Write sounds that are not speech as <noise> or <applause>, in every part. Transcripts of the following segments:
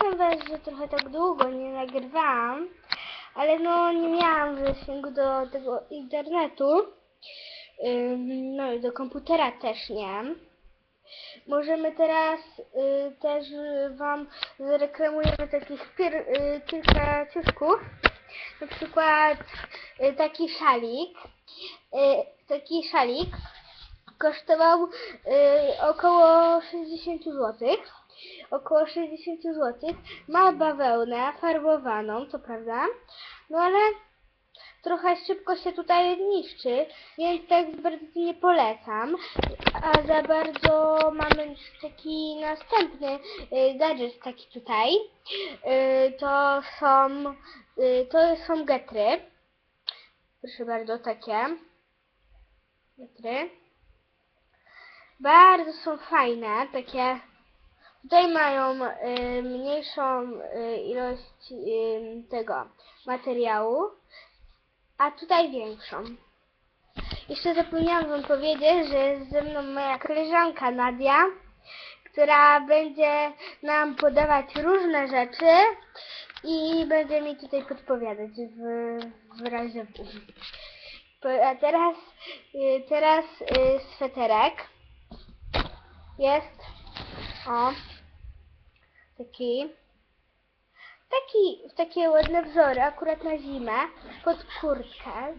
przepraszam was, że trochę tak długo nie nagrywałam, ale no nie miałam zasięgu do tego internetu. No i do komputera też nie. Możemy teraz y, też wam zareklamujemy takich y, kilka ciuszków. Na przykład y, taki szalik. Taki szalik kosztował około 60 zł. Około 60 zł. Ma bawełnę farbowaną, co prawda. No ale trochę szybko się tutaj niszczy, więc tak bardzo nie polecam. A za bardzo mamy taki następny y, gadżet taki tutaj. Y, to są y, to są getry. Proszę bardzo, takie getry. Bardzo są fajne, takie tutaj mają y, mniejszą y, ilość y, tego materiału, a tutaj większą. Jeszcze zapomniałam wam powiedzieć, że jest ze mną moja koleżanka Nadia, która będzie nam podawać różne rzeczy i będzie mi tutaj podpowiadać w, w razie W. A teraz, y, teraz y, sweterek jest o. Taki. Taki takie ładne wzory akurat na zimę pod kurtkę.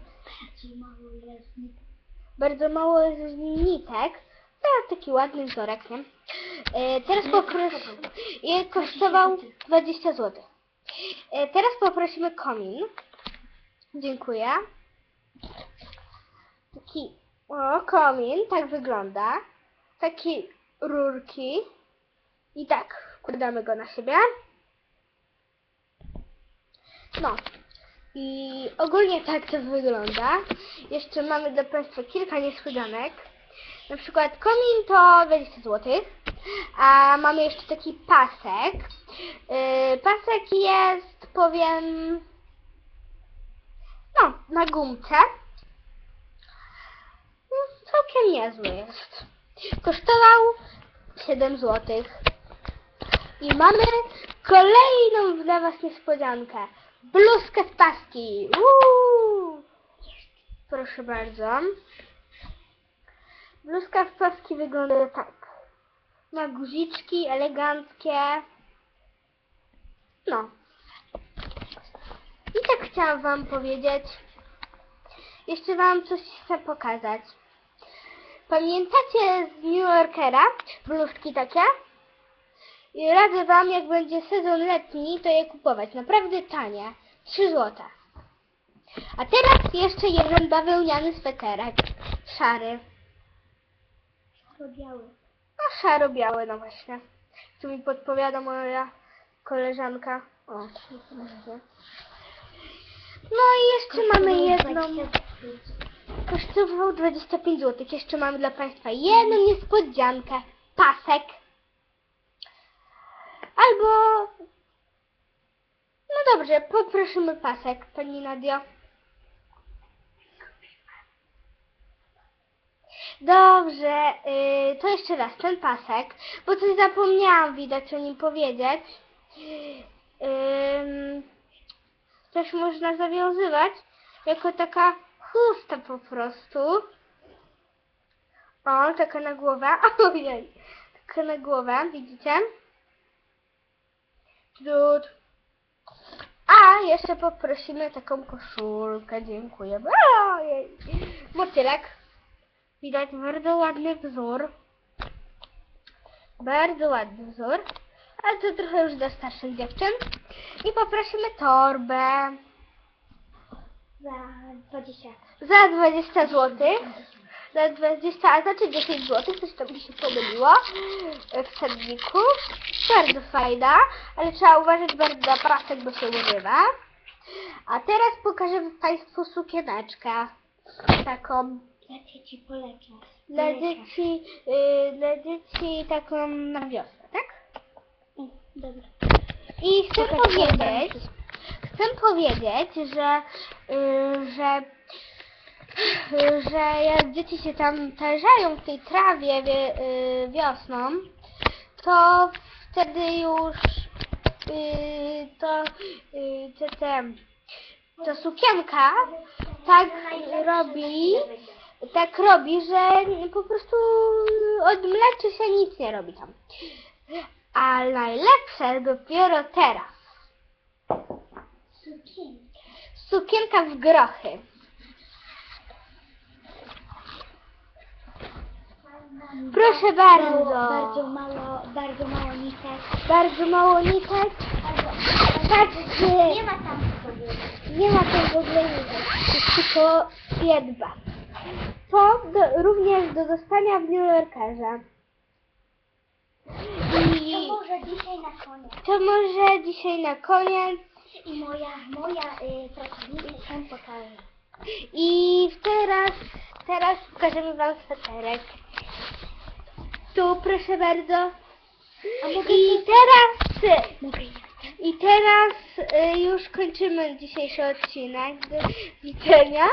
Bardzo mało jest nitek no, taki ładny wzorek nie? E, teraz poproszę i kosztował. 20 zł e, teraz poprosimy komin. Dziękuję. Taki o komin tak wygląda. Takie rurki i tak wkładamy go na siebie. No i ogólnie tak to wygląda. Jeszcze mamy dla Państwa kilka niespodzianek. Na przykład komin to 20 zł, a mamy jeszcze taki pasek. Yy, pasek jest, powiem, no, na gumce. No, całkiem niezły jest. Kosztował 7 zł. I mamy kolejną dla Was niespodziankę. Bluzkę z paski. Uuu. Proszę bardzo. Bluzka z paski wygląda tak. Ma guziczki eleganckie. No. I tak chciałam Wam powiedzieć. Jeszcze Wam coś chcę pokazać. Pamiętacie z New Yorkera bluzki takie? I radzę Wam, jak będzie sezon letni, to je kupować. Naprawdę tanie. 3 zł. A teraz jeszcze jeden bawełniany sweterek. Szary. Szaro-biały. No szaro-biały, no właśnie. Tu mi podpowiada moja koleżanka. O. No i jeszcze mamy jedną. Kosztował 25 zł. Jeszcze mamy dla Państwa jedną niespodziankę. Pasek. Albo... No dobrze, poprosimy pasek, Pani Nadio. Dobrze, yy, to jeszcze raz ten pasek, bo coś zapomniałam widać o nim powiedzieć. Ym, też można zawiązywać jako taka chusta po prostu. O, taka na głowę. <laughs> Ojej, taka na głowę, widzicie? A, jeszcze poprosimy taką koszulkę, dziękuję. Ojej. Motylek. Widać bardzo ładny wzór. Bardzo ładny wzór. Ale to trochę już dla starszych dziewczyn. I poprosimy torbę. Za 20. Za 20 zł. Za 20, a znaczy 10 zł, coś tam mi się pomyliło w cenniku. Bardzo fajna, ale trzeba uważać bardzo na pasek, bo się urywa. A teraz pokażę Państwu sukieneczkę. Taką Dla dzieci polecam. dla dzieci, yy, dla dzieci taką na wiosnę, tak? Dobra. I chcę Pokaż powiedzieć, chcę powiedzieć, że, y, że, że jak dzieci się tam tarzają w tej trawie wie, y, wiosną, to wtedy już y, to, y, te, te, to sukienka tak robi, tak robi, że po prostu odmleczy się, nic nie robi tam. A najlepsze dopiero teraz. Sukienka w grochy. Proszę bardzo. Bardzo mało, bardzo mało nitek. Bardzo mało nitek. Patrzcie. Nie ma tam sobie. Nie ma tam w ogóle nitek. Jest tylko jedba. To do, również do dostania w New Yorkerze. I To może dzisiaj na koniec. to może dzisiaj na koniec. I moja, moja y, pracownica się pokaże. I teraz, teraz pokażemy Wam sweterek. Tu proszę bardzo. I teraz, ja. i teraz y, już kończymy dzisiejszy odcinek. Do widzenia.